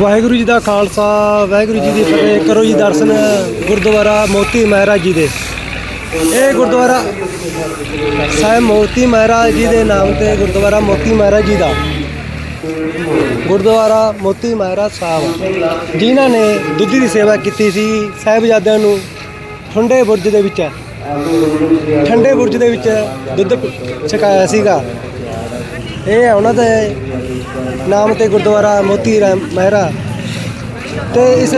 ਵਾਹਿਗੁਰੂ ਜੀ ਦਾ ਖਾਲਸਾ, ਵਾਹਿਗੁਰੂ ਜੀ ਦੀ ਫਤਿਹ। ਕਰੋ ਜੀ ਦਰਸ਼ਨ ਗੁਰਦੁਆਰਾ ਮੋਤੀ ਮਹਾਰਾਜ ਜੀ ਦੇ। ਇਹ ਗੁਰਦੁਆਰਾ ਸਾਹਿਬ ਮੋਤੀ ਮਹਾਰਾਜ ਜੀ ਦੇ ਨਾਮ ਤੇ ਗੁਰਦੁਆਰਾ ਮੋਤੀ ਮਹਾਰਾਜ ਜੀ ਦਾ। ਗੁਰਦੁਆਰਾ ਮੋਤੀ ਮਹਾਰਾਜ ਸਾਹਿਬ ਜਿਨ੍ਹਾਂ ਨੇ ਦੁੱਧ ਦੀ ਸੇਵਾ ਕੀਤੀ ਸੀ ਸਾਹਿਬਜ਼ਾਦਿਆਂ ਨੂੰ ਠੰਡੇ ਬੁਰਜ ਦੇ ਵਿੱਚ। ਠੰਡੇ ਬੁਰਜ ਦੇ ਵਿੱਚ ਦੁੱਧ ਛਕਾਇਆ ਸੀਗਾ। ਇਹ ਉਹਨਾਂ ਦੇ ਨਾਮ ਤੇ ਗੁਰਦੁਆਰਾ ਮੋਤੀ ਰਾਮ ਮਹਿਰਾ। ਤੇ ਇਸ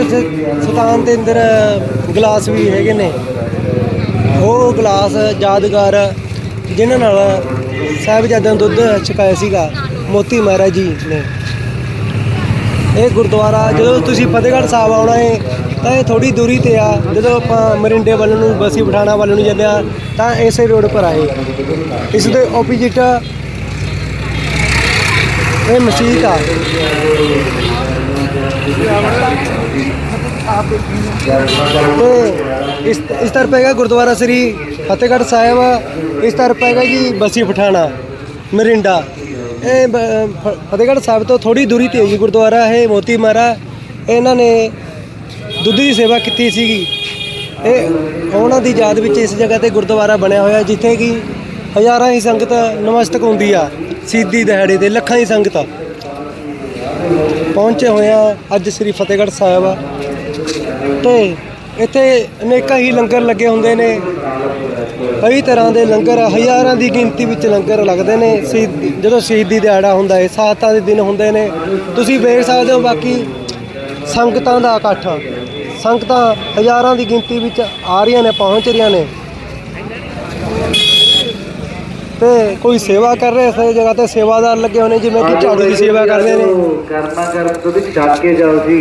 ਸਥਾਨ ਦੇ ਅੰਦਰ ਗਲਾਸ ਵੀ ਹੈਗੇ ਨੇ। ਉਹ ਗਲਾਸ ਯਾਦਗਾਰ ਜਿਨ੍ਹਾਂ ਨਾਲ ਸਾਹਿਬਜ਼ਾਦਿਆਂ ਨੂੰ ਦੁੱਧ ਛਕਾਇਆ ਸੀਗਾ, ਮੋਤੀ ਮਹਿਰਾ ਜੀ ਨੇ। ਇਹ ਗੁਰਦੁਆਰਾ ਜਦੋਂ ਤੁਸੀਂ ਫਤਿਹਗੜ੍ਹ ਸਾਹਿਬ ਆਉਣਾ ਹੈ ਤਾਂ ਇਹ ਥੋੜੀ ਦੂਰੀ ਤੇ ਆ। ਜਦੋਂ ਆਪਾਂ ਮਰਿੰਡੇ ਵੱਲ ਨੂੰ, ਬਸੀ ਪਠਾਣਾ ਵੱਲ ਨੂੰ ਜਾਂਦੇ ਆ ਤਾਂ ਇਸੇ ਰੋਡ ਪਰ ਆਏ। ਇਸ ਦੇ ਆਪੋਜੀਟ ਇਹ ਮਸਜਿਦ ਆ ਤੇ ਇਸ ਇਸ ਤਰਫ ਹੈਗਾ ਗੁਰਦੁਆਰਾ ਸ੍ਰੀ ਫਤਿਹਗੜ੍ਹ ਸਾਹਿਬ। ਇਸ ਤਰਫ ਹੈਗਾ ਜੀ ਬਸੀ ਪਠਾਣਾ, ਮਰਿੰਡਾ। ਇਹ ਬ- ਫਤਿਹਗੜ੍ਹ ਸਾਹਿਬ ਤੋਂ ਥੋੜੀ ਦੂਰੀ ਤੇ ਹੈ ਜੀ ਗੁਰਦੁਆਰਾ, ਇਹ ਮੋਤੀ ਮਹਾਰਾ ਇਹਨਾਂ ਨੇ ਦੁੱਧ ਦੀ ਸੇਵਾ ਕੀਤੀ ਸੀਗੀ। ਇਹ ਉਹਨਾਂ ਦੀ ਯਾਦ ਵਿੱਚ ਇਸ ਜਗ੍ਹਾ ਤੇ ਗੁਰਦੁਆਰਾ ਬਣਿਆ ਹੋਇਆ, ਜਿੱਥੇ ਕਿ ਹਜ਼ਾਰਾਂ ਹੀ ਸੰਗਤ ਨਮਸਤਕ ਹੁੰਦੀ ਆ। ਸਿੱਧੀ ਦਿਹਾੜੇ ਤੇ ਲੱਖਾਂ ਦੀ ਸੰਗਤਾਂ। ਪਹੁੰਚੇ ਹੋਏ ਆ ਅੱਜ ਸ੍ਰੀ ਫਤਿਹਗੜ੍ਹ ਸਾਹਿਬ ਆ। ਤੇ ਇੱਥੇ ਅਨੇਕਾਂ ਹੀ ਲੰਗਰ ਲੱਗੇ ਹੁੰਦੇ ਨੇ। ਕਈ ਤਰ੍ਹਾਂ ਦੇ ਲੰਗਰ, ਹਜ਼ਾਰਾਂ ਦੀ ਗਿਣਤੀ ਵਿੱਚ ਲੰਗਰ ਲੱਗਦੇ ਨੇ। ਸ਼ਹੀਦੀ ਜਦੋਂ ਸ਼ਹੀਦੀ ਦਿਹਾੜਾ ਹੁੰਦਾ ਹੈ ਸਾਤਾਂ ਦੇ ਦਿਨ ਹੁੰਦੇ ਨੇ। ਤੁਸੀਂ ਵੇਖ ਸਕਦੇ ਹੋ ਬਾਕੀ ਸੰਗਤਾਂ ਦਾ ਇਕੱਠ। ਸੰਗਤਾਂ ਹਜ਼ਾਰਾਂ ਦੀ ਗਿਣਤੀ ਵਿੱਚ ਆ ਰਹੀਆਂ ਨੇ, ਪਹੁੰਚ ਰਹੀਆਂ ਨੇ। ਤੇ ਕੋਈ ਸੇਵਾ ਕਰ ਰਿਹਾ ਇਸ ਜਗ੍ਹਾ ਤੇ ਸੇਵਾਦਾਰ ਲੱਗੇ ਨੇ ਜਿਵੇਂ ਕਿ ਝਾੜੂ ਦੀ ਸੇਵਾ ਕਰਦੇ ਨੇ ਕਰਮਾ ਕਰਮ ਦੁੱਧ ਛੱਡ ਕੇ ਜਾਓ ਜੀ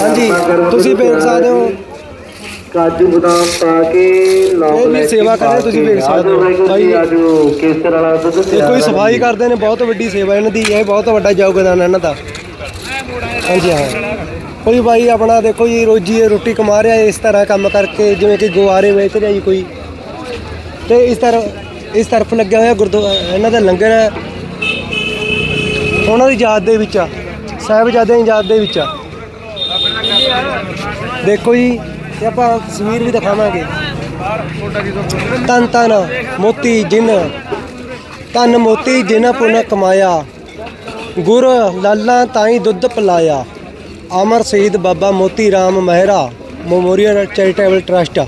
ਹਾਂਜੀ ਤੁਸੀਂ ਵੇਖ ਸਕਦੇ ਹੋ ਕਾਜੂ ਬਦਾਮ ਪਾ ਕੇ ਲੌਂਗ ਇਹ ਵੀ ਸੇਵਾ ਕਰ ਰਹੇ ਤੁਸੀਂ। ਵੇਖ ਸਕਦੇ ਹੋ। ਭਾਈ- ਆਜੋ ਕੇਸਰ ਵਾਲਾ ਦੁੱਧ ਤਿਆਰ ਕੋਈ ਸਫ਼ਾਈ। ਕਰਦੇ ਨੇ ਬਹੁਤ ਵੱਡੀ ਸੇਵਾ ਇਹਨਾਂ ਦੀ ਇਹ ਬਹੁਤ ਵੱਡਾ ਯੋਗਦਾਨ ਹੈ ਇਹਨਾਂ ਦਾ ਹਾਂਜੀ ਹਾਂ ਕੋਈ ਭਾਈ ਆਪਣਾ ਦੇਖੋ ਜੀ ਰੋਜੀ ਇਹ ਰੋਟੀ ਕਮਾ ਰਿਹਾ ਇਸ ਤਰ੍ਹਾਂ ਕੰਮ ਕਰਕੇ ਜਿਵੇਂ ਕਿ ਗੁਵਾਰੇ ਵੇਚ ਰਿਹਾ ਜੀ ਕੋਈ ਤੇ ਇਸ ਤਰ੍ਹਾਂ ਇਸ ਤਰਫ ਲੱਗਿਆ ਹੋਇਆ ਗੁਰਦੁਆਰਾ ਇਹਨਾਂ ਦਾ ਲੰਗਰ। ਹੈ ਉਹਨਾਂ ਦੀ ਯਾਦ ਦੇ ਵਿੱਚ ਆ। ਸਾਹਿਬਜ਼ਾਦਿਆਂ ਦੀ ਯਾਦ ਦੇ ਵਿੱਚ ਆ। ਦੇਖੋ ਜੀ ਤੇ ਆਪਾਂ ਤਸਵੀਰ ਵੀ ਦਿਖਾਵਾਂਗੇ। ਤਨ ਤਨ ਮੋਤੀ ਜਿਨ। ਤਨ ਮੋਤੀ ਜਿਨ ਪੁਨ ਕਮਾਇਆ। ਗੁਰ ਲਾਲਾਂ ਤਾਈ ਦੁੱਧ ਪਿਲਾਇਆ। Amar Shaheed Baba Moti Ram Mehra memorial charitable trust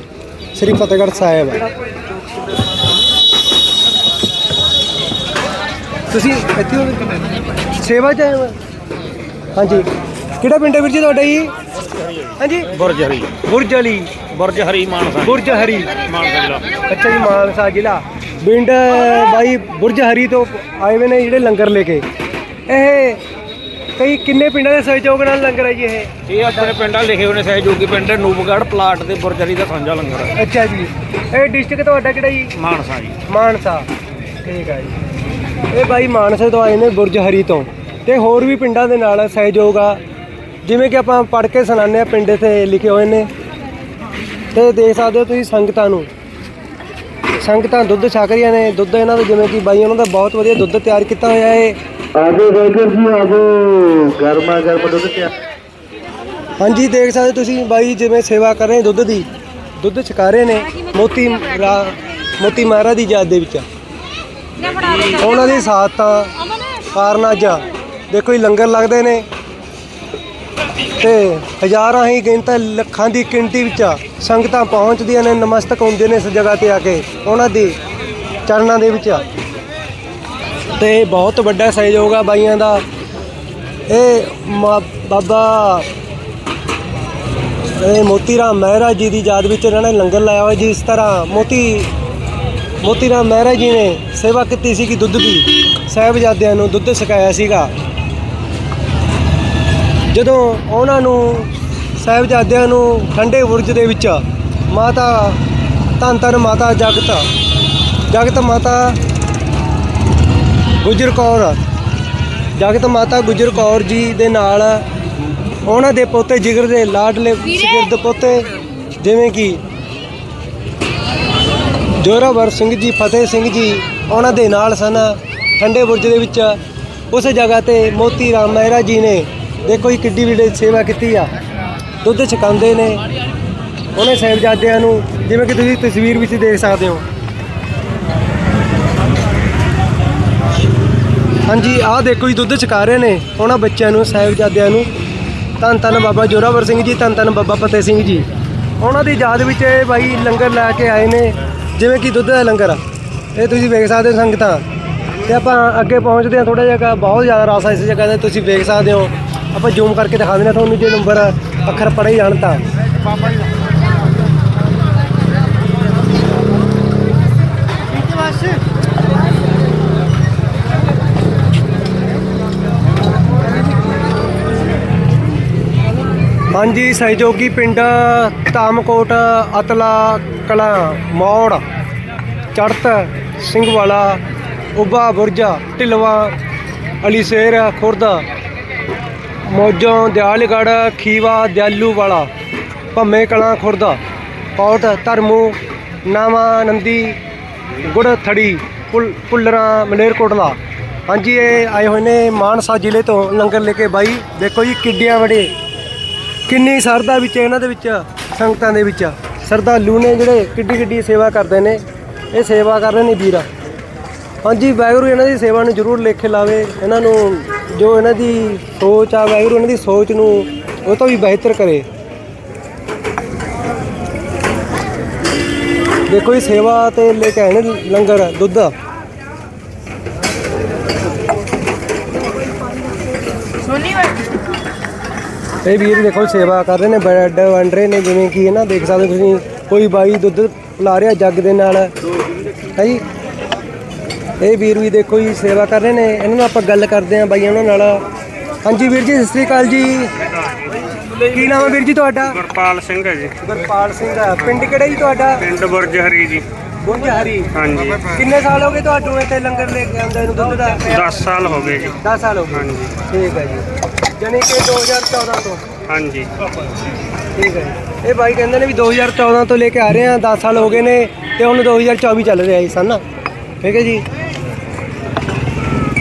Sri Fatehgarh Sahib. ਤੁਸੀਂ ਇੱਥੇ ਹੋ? ਸੇਵਾ ਚ ਆਏ ਹੋ? ਹਾਂਜੀ। ਕਿਹੜਾ ਪਿੰਡ ਹੈ ਵੀਰ ਜੀ ਤੁਹਾਡਾ ਜੀ? ਹਾਂਜੀ। ਬੁਰਜ ਹਰੀ ਬੁਰਜ ਅਲੀ ਬੁਰਜ ਹਰੀ ਮਾਨਸਾ। ਬੁਰਜ ਹਰੀ ਮਾਨਸਾ ਜ਼ਿਲ੍ਹਾ। ਅੱਛਾ ਜੀ ਮਾਨਸਾ ਜ਼ਿਲ੍ਹਾ। ਪਿੰਡ ਬਾਈ ਬੁਰਜ ਹਰੀ ਤੋਂ ਆਏ ਹੋਏ ਨੇ ਜਿਹੜੇ ਲੰਗਰ ਲੈ ਕੇ। ਇਹ ਕਈ ਕਿੰਨੇ ਪਿੰਡਾਂ ਦੇ ਸਹਿਯੋਗ ਨਾਲ ਲੰਗਰ ਹੈ ਜੀ ਇਹ? ਇਹ ਆਪਣੇ ਪਿੰਡਾਂ ਲਿਖੇ ਹੋਏ ਨੇ ਸਹਿਯੋਗੀ ਪਿੰਡ ਨੂਬਗੜ੍ਹ ਪਲਾਟ ਤੇ ਬੁਰਜ ਹਰੀ ਦਾ ਸਾਂਝਾ ਲੰਗਰ ਹੈ। ਅੱਛਾ ਜੀ। ਇਹ ਡਿਸਟ੍ਰਿਕਟ ਤੁਹਾਡਾ ਕਿਹੜਾ ਜੀ? ਮਾਨਸਾ ਜੀ। ਮਾਨਸਾ। ਠੀਕ ਹੈ ਜੀ। ਇਹ ਬਾਈ ਮਾਨਸੇ ਤੋਂ ਆਏ ਨੇ ਬੁਰਜ ਹਰੀ ਤੋਂ। ਤੇ ਹੋਰ ਵੀ ਪਿੰਡਾਂ ਦੇ ਨਾਲ ਸਹਿਯੋਗ ਆ। ਜਿਵੇਂ ਕਿ ਆਪਾਂ ਪੜ੍ਹ ਕੇ ਸੁਣਾਉਂਦੇ ਆ ਪਿੰਡ ਇੱਥੇ ਲਿਖੇ ਹੋਏ ਨੇ। ਤੇ ਦੇਖ ਸਕਦੇ ਹੋ ਤੁਸੀਂ ਸੰਗਤਾਂ ਨੂੰ। ਸੰਗਤਾਂ ਦੁੱਧ ਛਕ ਰਹੀਆਂ ਨੇ। ਦੁੱਧ ਇਹਨਾਂ ਦਾ ਜਿਵੇਂ ਕਿ ਬਾਈ ਉਹਨਾਂ ਦਾ ਬਹੁਤ ਵਧੀਆ ਦੁੱਧ ਤਿਆਰ ਕੀਤਾ ਹੋਇਆ ਹੈ ਆਜੋ ਵਾਹਿਗੁਰੂ ਜੀ ਆਜੋ। ਗਰਮਾ ਗਰਮ ਦੁੱਧ ਤਿਆਰ। ਹਾਂਜੀ ਦੇਖ ਸਕਦੇ ਤੁਸੀਂ ਬਾਈ ਜਿਵੇਂ ਸੇਵਾ ਕਰ ਰਹੇ ਦੁੱਧ ਦੀ। ਦੁੱਧ ਛਕਾ ਰਹੇ ਨੇ ਮੋਤੀ ਮੋਤੀ ਮਹਾਰਾਜ ਦੀ ਯਾਦ ਦੇ ਵਿੱਚ। ਉਹਨਾਂ ਦੀ ਸਾਥਾਂ ਕਾਰਨ ਅੱਜ। ਦੇਖੋ ਜੀ, ਲੰਗਰ ਲੱਗਦੇ ਨੇ। ਤੇ ਹਜ਼ਾਰਾਂ ਹੀ ਗਿਣਤੀ, ਲੱਖਾਂ ਦੀ ਗਿਣਤੀ ਵਿੱਚ ਸੰਗਤਾਂ ਪਹੁੰਚਦੀਆਂ ਨੇ, ਨਮਸਤਕ ਹੁੰਦੇ ਨੇ ਇਸ ਜਗ੍ਹਾ ਤੇ ਆ ਕੇ, ਉਹਨਾਂ ਦੀ ਚਰਨਾਂ ਦੇ ਵਿੱਚ। ਤੇ ਬਹੁਤ ਵੱਡਾ ਸਹਿਯੋਗ ਆ ਬਾਈਆਂ ਦਾ। ਇਹ ਮਾ- ਬਾਬਾ ਇਹ ਮੋਤੀ ਰਾਮ ਮਹਿਰਾ ਜੀ ਦੀ ਯਾਦ ਵਿੱਚ ਇਹਨਾਂ ਨੇ ਲੰਗਰ ਲਾਇਆ ਹੋਇਆ ਜਿਸ ਤਰ੍ਹਾਂ ਮੋਤੀ ਮੋਤੀ ਰਾਮ ਮਹਿਰਾ ਜੀ ਨੇ ਸੇਵਾ ਕੀਤੀ ਸੀ ਕਿ ਦੁੱਧ ਦੀ। ਸਾਹਿਬਜ਼ਾਦਿਆਂ ਨੂੰ ਦੁੱਧ ਛਕਾਇਆ ਸੀਗਾ। ਜਦੋਂ ਉਹਨਾਂ ਨੂੰ ਸਾਹਿਬਜ਼ਾਦਿਆਂ ਨੂੰ ਠੰਡੇ ਬੁਰਜ ਦੇ ਵਿੱਚ ਮਾਤਾ ਧੰਨ ਧੰਨ ਮਾਤਾ ਜਗਤ ਜਗਤ ਮਾਤਾ ਗੁਜਰ ਕੌਰ ਜਗਤ ਮਾਤਾ ਗੁਜਰ ਕੌਰ ਜੀ ਦੇ ਨਾਲ ਉਹਨਾਂ ਦੇ ਪੋਤੇ ਜਿਗਰ ਦੇ ਲਾਡਲੇ ਸਿਗਰਦ ਪੋਤੇ ਜਿਵੇਂ ਕਿ ਜੋਰਾਵਰ ਸਿੰਘ ਜੀ, ਫਤਿਹ ਸਿੰਘ ਜੀ, ਉਹਨਾਂ ਦੇ ਨਾਲ ਸਨ, ਠੰਡੇ ਬੁਰਜ ਦੇ ਵਿੱਚ। ਉਸ ਜਗ੍ਹਾ ਤੇ ਮੋਤੀ ਰਾਮ ਮਹਿਰਾ ਜੀ ਨੇ, ਦੇਖੋ ਜੀ ਕਿੱਡੀ ਵੀਡੇ ਸੇਵਾ ਕੀਤੀ ਆ। ਦੁੱਧ ਛਕਾਉਂਦੇ ਨੇ। ਉਹਨੇ ਸਾਹਿਬਜ਼ਾਦਿਆਂ ਨੂੰ, ਜਿਵੇਂ ਕਿ ਤੁਸੀਂ ਤਸਵੀਰ ਵਿੱਚ ਦੇਖ ਸਕਦੇ ਹੋ। ਹਾਂਜੀ, ਆਹ ਦੇਖੋ ਜੀ, ਦੁੱਧ ਛਕਾ ਰਹੇ ਨੇ ਉਹਨਾਂ ਬੱਚਿਆਂ ਨੂੰ, ਸਾਹਿਬਜ਼ਾਦਿਆਂ ਨੂੰ। ਧੰਨ ਧੰਨ ਬਾਬਾ ਜੋਰਾਵਰ ਸਿੰਘ ਜੀ, ਧੰਨ ਧੰਨ ਬਾਬਾ ਫਤਿਹ ਸਿੰਘ ਜੀ। ਉਹਨਾਂ ਦੀ ਯਾਦ ਵਿੱਚ ਇਹ ਬਾਈ ਲੰਗਰ ਲੈ ਕੇ ਆਏ ਨੇ। ਜਿਵੇਂ ਕਿ ਦੁੱਧ ਦਾ ਲੰਗਰ ਇਹ ਤੁਸੀਂ ਵੇਖ ਸਕਦੇ ਹੋ ਸੰਗਤਾਂ। ਤੇ ਆਪਾਂ ਅੱਗੇ ਪਹੁੰਚਦੇ ਹਾਂ ਥੋੜਾ ਜਿਹਾ ਬਹੁਤ ਜ਼ਿਆਦਾ ਰਸ ਹੈ ਇਸ ਜਗ੍ਹਾ ਤੇ, ਤੁਸੀਂ ਵੇਖ ਸਕਦੇ ਹੋ। ਆਪਾਂ ਜ਼ੂਮ ਕਰਕੇ ਦਿਖਾ ਦਿੰਦੇ ਹਾਂ ਤੁਹਾਨੂੰ, ਜੇ ਨੰਬਰ ਅੱਖਰ ਪੜ੍ਹੇ ਜਾਣ ਤਾਂ। ਹਾਂਜੀ, ਸਹਿਯੋਗੀ ਪਿੰਡ ਧਾਮਕੋਟ, ਅਤਲਾ, ਕਲਾ, ਮੌੜ ਚੜਤ ਸਿੰਘ ਵਾਲਾ ਉਬਾ ਬੁਰਜਾ, ਢਿਲਵਾ, ਅਲੀਸੇਰ, ਖੁਰਦਾ ਖੁਰਦ ਮੋਜੋਂ ਦਿਆਲਗੜ ਖੀਵਾ ਦਿਆਲੂ ਵਾਲਾ ਭੰਮੇ ਕਲਾਂ, ਖੁਰਦਾ ਪੌਟ ਧਰਮੂ ਨਾਵਾ ਨੰਦੀ ਗੁੜ ਥੜੀ ਪੁੱਲ, ਪੁੱਲਰਾਂ, ਮਲੇਰਕੋਟਲਾ। ਹਾਂਜੀ, ਇਹ ਆਏ ਹੋਏ ਨੇ ਮਾਨਸਾ ਜ਼ਿਲ੍ਹੇ ਤੋਂ ਲੰਗਰ ਲੈ ਕੇ ਬਾਈ। ਦੇਖੋ ਜੀ, ਕਿੱਡੀਆਂ ਬੜੇ ਕਿੰਨੀ ਸਰਦਾ ਵਿੱਚ ਇਹਨਾਂ ਦੇ ਵਿੱਚ, ਸੰਗਤਾਂ ਦੇ ਵਿੱਚ। ਸਰਦਾਲੂ ਨੇ ਜਿਹੜੇ ਕਿੱਡੀ ਕਿੱਡੀ ਸੇਵਾ ਕਰਦੇ ਨੇ, ਇਹ ਸੇਵਾ ਕਰ ਰਹੇ ਨੇ ਵੀਰ। ਹਾਂਜੀ, ਵਾਹਿਗੁਰੂ ਇਹਨਾਂ ਦੀ ਸੇਵਾ ਨੂੰ ਜ਼ਰੂਰ ਲੇਖੇ ਲਾਵੇ। ਇਹਨਾਂ ਨੂੰ ਜੋ ਇਹਨਾਂ ਦੀ ਸੋਚ ਆ, ਵਾਹਿਗੁਰੂ ਇਹਨਾਂ ਦੀ ਸੋਚ ਨੂੰ ਉਹ ਤੋਂ ਵੀ ਬਿਹਤਰ ਕਰੇ। ਦੇਖੋ ਇਹ ਸੇਵਾ ਤੇ ਲੈ ਕੇ ਆਏ ਨੇ ਲੰਗਰ, ਦੁੱਧ। ਇਹ ਵੀਰ ਦੇਖੋ ਸੇਵਾ ਕਰ ਰਹੇ ਨੇ ਬ੍ਰੈਡ ਵੰਡ ਰਹੇ ਨੇ ਜਿਵੇਂ ਕਿ ਹੈ ਨਾ ਦੇਖ ਸਕਦੇ ਹੋ ਤੁਸੀਂ ਕੋਈ ਬਾਈ ਦੁੱਧ ਪਿਲਾ ਰਿਹਾ ਜੱਗ ਦੇ ਨਾਲ। ਹੈ ਜੀ? ਇਹ ਵੀਰ ਵੀ ਦੇਖੋ ਜੀ ਸੇਵਾ ਕਰ ਰਹੇ ਨੇ ਇਹਨਾਂ ਨਾਲ ਆਪਾਂ ਗੱਲ ਕਰਦੇ ਆਂ ਬਾਈ ਉਹਨਾਂ ਨਾਲ। ਹਾਂਜੀ ਵੀਰ ਜੀ ਸਤਿ ਸ੍ਰੀ ਅਕਾਲ ਜੀ। ਕੀ ਨਾਮ ਹੈ ਵੀਰ ਜੀ ਤੁਹਾਡਾ? ਗੁਰਪਾਲ ਸਿੰਘ ਹੈ ਜੀ। ਗੁਰਪਾਲ ਸਿੰਘ ਆ ਪਿੰਡ ਕਿਹੜਾ ਜੀ ਤੁਹਾਡਾ? ਪਿੰਡ ਬੁਰਜ ਹਰੀ ਜੀ। ਬੁੰਝ ਹਰੀ ਹਾਂਜੀ। ਕਿੰਨੇ ਸਾਲ ਹੋ ਗਏ ਤੁਹਾਨੂੰ ਇੱਥੇ ਲੰਗਰ ਲੈ ਕੇ ਆਉਂਦੇ ਨੂੰ ਦੁੱਧ ਦਾ? 10 ਸਾਲ ਹੋ ਗਏ ਜੀ। 10 ਸਾਲ ਹੋ ਗਏ। ਹਾਂਜੀ। ਠੀਕ ਹੈ ਜੀ। ਜਾਣੀ ਕਿ 2014 ਤੋਂ। ਹਾਂਜੀ। ਠੀਕ ਹੈ ਜੀ। ਇਹ ਬਾਈ ਕਹਿੰਦੇ ਨੇ ਵੀ 2014 ਤੋਂ ਲੈ ਕੇ ਆ ਰਹੇ ਆ 10 ਸਾਲ ਹੋ ਗਏ ਨੇ ਤੇ ਹੁਣ 2024 ਚੱਲ ਰਿਹਾ ਜੀ ਸਨ। ਠੀਕ ਹੈ ਜੀ।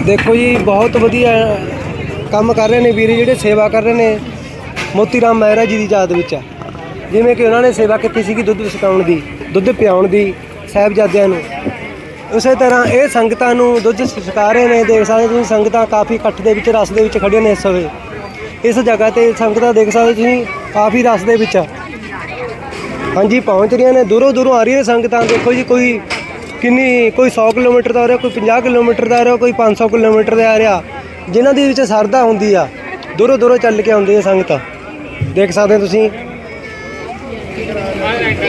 ਦੇਖੋ ਜੀ ਬਹੁਤ ਵਧੀਆ ਕੰਮ ਕਰ ਰਹੇ ਨੇ ਵੀਰ ਜਿਹੜੇ ਸੇਵਾ ਕਰ ਰਹੇ ਨੇ ਮੋਤੀ ਰਾਮ ਮਹਿਰਾ ਜੀ ਦੀ ਯਾਦ ਵਿੱਚ। ਜਿਵੇਂ ਕਿ ਉਹਨਾਂ ਨੇ ਸੇਵਾ ਕੀਤੀ ਸੀਗੀ ਦੁੱਧ ਛਕਾਉਣ ਦੀ ਦੁੱਧ ਪਿਆਉਣ ਦੀ ਸਾਹਿਬਜ਼ਾਦਿਆਂ ਨੂੰ। ਉਸੇ ਤਰ੍ਹਾਂ ਇਹ ਸੰਗਤਾਂ ਨੂੰ ਦੁੱਧ ਛਕਾ ਰਹੇ ਨੇ ਦੇਖ ਸਕਦੇ ਤੁਸੀਂ ਸੰਗਤਾਂ ਕਾਫੀ ਇਕੱਠ ਦੇ ਵਿੱਚ ਰਸ ਦੇ ਵਿੱਚ ਖੜੀਆਂ ਨੇ ਇਸ ਸਮੇਂ ਇਸ ਜਗ੍ਹਾ ਤੇ ਸੰਗਤਾਂ ਦੇਖ ਸਕਦੇ ਤੁਸੀਂ, ਕਾਫੀ ਰਸ ਦੇ ਵਿੱਚ ਹਾਂਜੀ, ਪਹੁੰਚ ਰਹੀਆਂ ਨੇ, ਦੂਰੋਂ ਦੂਰੋਂ ਆ ਰਹੀਆਂ ਸੰਗਤਾਂ, ਦੇਖੋ ਜੀ, ਕੋਈ ਕਿੰਨੀ, ਕੋਈ 100 ਕਿਲੋਮੀਟਰ ਦਾ ਆ ਰਿਹਾ, ਕੋਈ 50 ਕਿਲੋਮੀਟਰ ਦਾ ਆ ਰਿਹਾ, ਕੋਈ 500 ਕਿਲੋਮੀਟਰ ਦਾ ਆ ਰਿਹਾ, ਜਿਨ੍ਹਾਂ ਦੇ ਵਿੱਚ ਸਰਦਾ ਹੁੰਦੀ ਆ, ਦੂਰੋਂ ਦੂਰੋਂ ਚੱਲ ਕੇ ਆਉਂਦੀ ਆ ਸੰਗਤਾਂ। ਦੇਖ ਸਕਦੇ ਤੁਸੀਂ।